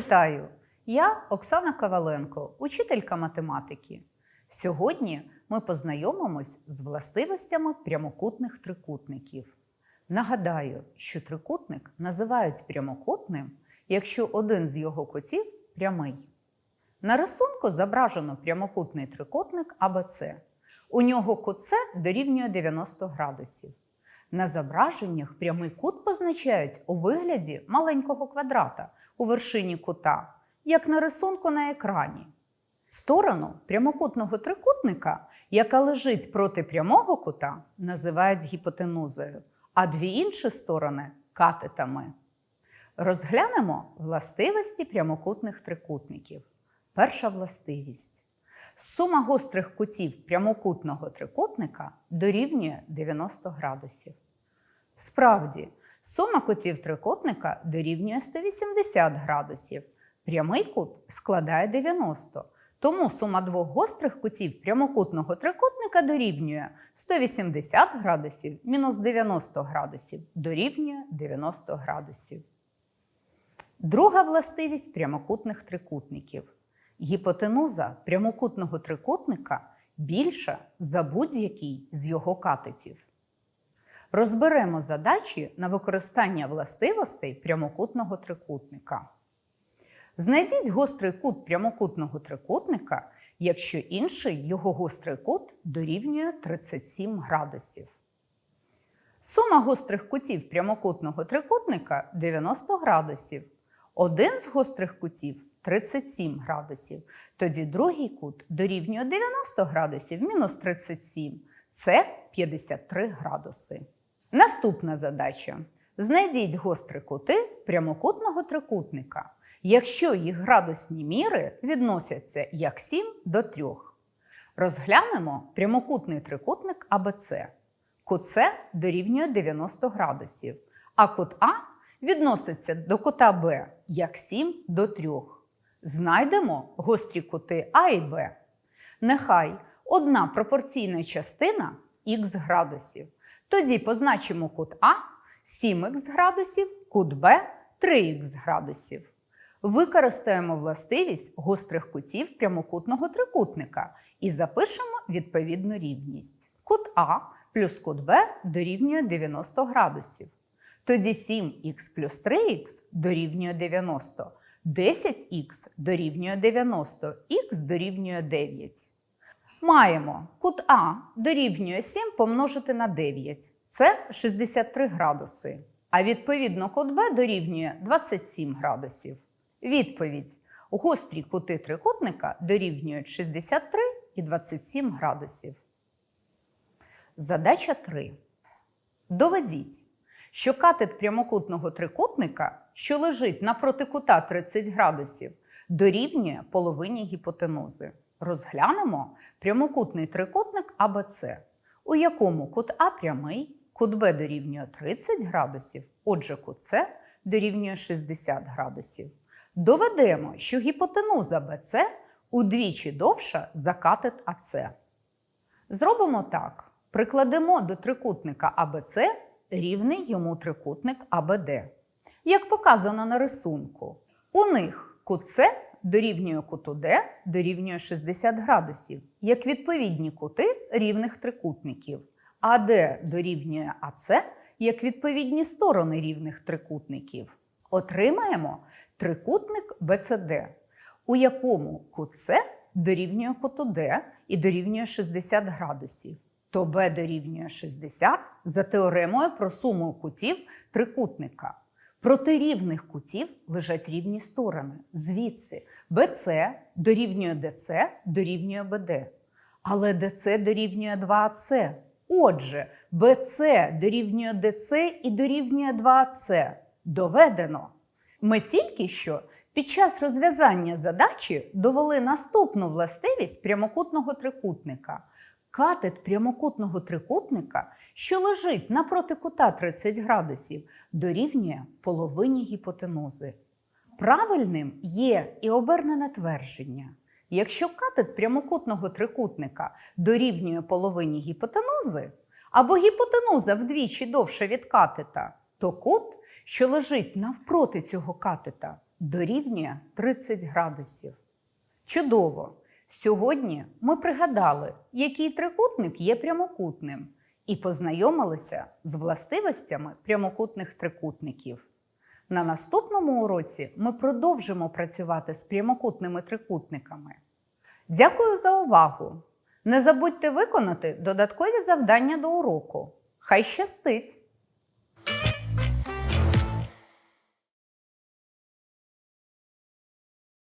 Вітаю! Я Оксана Коваленко, учителька математики. Сьогодні ми познайомимось з властивостями прямокутних трикутників. Нагадаю, що трикутник називають прямокутним, якщо один з його кутів прямий. На рисунку зображено прямокутний трикутник АБЦ. У нього кут дорівнює 90 градусів. На зображеннях прямий кут позначають у вигляді маленького квадрата у вершині кута, як на рисунку на екрані. Сторону прямокутного трикутника, яка лежить проти прямого кута, називають гіпотенузою, а дві інші сторони катетами. Розглянемо властивості прямокутних трикутників. Перша властивість. Сума гострих кутів прямокутного трикутника дорівнює 90 градусів. Справді, сума кутів трикутника дорівнює 180 градусів. Прямий кут складає 90. Тому сума двох гострих кутів прямокутного трикутника дорівнює 180 градусів мінус 90 градусів дорівнює 90 градусів. Друга властивість прямокутних трикутників. Гіпотенуза прямокутного трикутника більша за будь-який з його катетів. Розберемо задачі на використання властивостей прямокутного трикутника. Знайдіть гострий кут прямокутного трикутника, якщо інший його гострий кут дорівнює 37 градусів. Сума гострих кутів прямокутного трикутника 90 градусів. Один з гострих кутів 37 градусів. Тоді другий кут дорівнює 90 градусів мінус 37. Це 53 градуси. Наступна задача. Знайдіть гострі кути прямокутного трикутника, якщо їх градусні міри відносяться як 7 до 3. Розглянемо прямокутний трикутник АБЦ. Кут С дорівнює 90 градусів, а кут А відноситься до кута Б як 7 до 3. Знайдемо гострі кути А і Б. Нехай одна пропорційна частина х градусів. Тоді позначимо кут А 7х градусів, кут Б 3х градусів. Використаємо властивість гострих кутів прямокутного трикутника і запишемо відповідну рівність. Кут А плюс кут Б дорівнює 90 градусів. Тоді 7х плюс 3х дорівнює 90, 10х дорівнює 90, х дорівнює 9. Маємо кут А дорівнює 7 помножити на 9. Це 63 градуси. А відповідно кут Б дорівнює 27 градусів. Відповідь: гострі кути трикутника дорівнюють 63 і 27 градусів. Задача 3. Доведіть, що катет прямокутного трикутника, що лежить напроти кута 30 градусів, дорівнює половині гіпотенузи. Розглянемо прямокутний трикутник АБЦ, у якому кут А прямий, кут Б дорівнює 30 градусів, отже, кут С дорівнює 60 градусів. Доведемо, що гіпотенуза БЦ удвічі довша за катет АЦ. Зробимо так: прикладемо до трикутника АБЦ рівний йому трикутник АБД. Як показано на рисунку, у них кут С дорівнює куту Д дорівнює 60 градусів, як відповідні кути рівних трикутників. АД дорівнює АЦ як відповідні сторони рівних трикутників. Отримаємо трикутник БЦД, у якому кут С дорівнює куту Д і дорівнює 60 градусів. То Б дорівнює 60 за теоремою про суму кутів трикутника. Проти рівних кутів лежать рівні сторони. Звідси BC дорівнює DC дорівнює BD. Але DC дорівнює 2AC. Отже, BC дорівнює DC і дорівнює 2AC. Доведено. Ми тільки що під час розв'язання задачі довели наступну властивість прямокутного трикутника. Катет прямокутного трикутника, що лежить напроти кута 30 градусів, дорівнює половині гіпотенузи. Правильним є і обернене твердження. Якщо катет прямокутного трикутника дорівнює половині гіпотенузи, або гіпотенуза вдвічі довша від катета, то кут, що лежить навпроти цього катета, дорівнює 30 градусів. Чудово! Сьогодні ми пригадали, який трикутник є прямокутним, і познайомилися з властивостями прямокутних трикутників. На наступному уроці ми продовжимо працювати з прямокутними трикутниками. Дякую за увагу! Не забудьте виконати додаткові завдання до уроку. Хай щастить!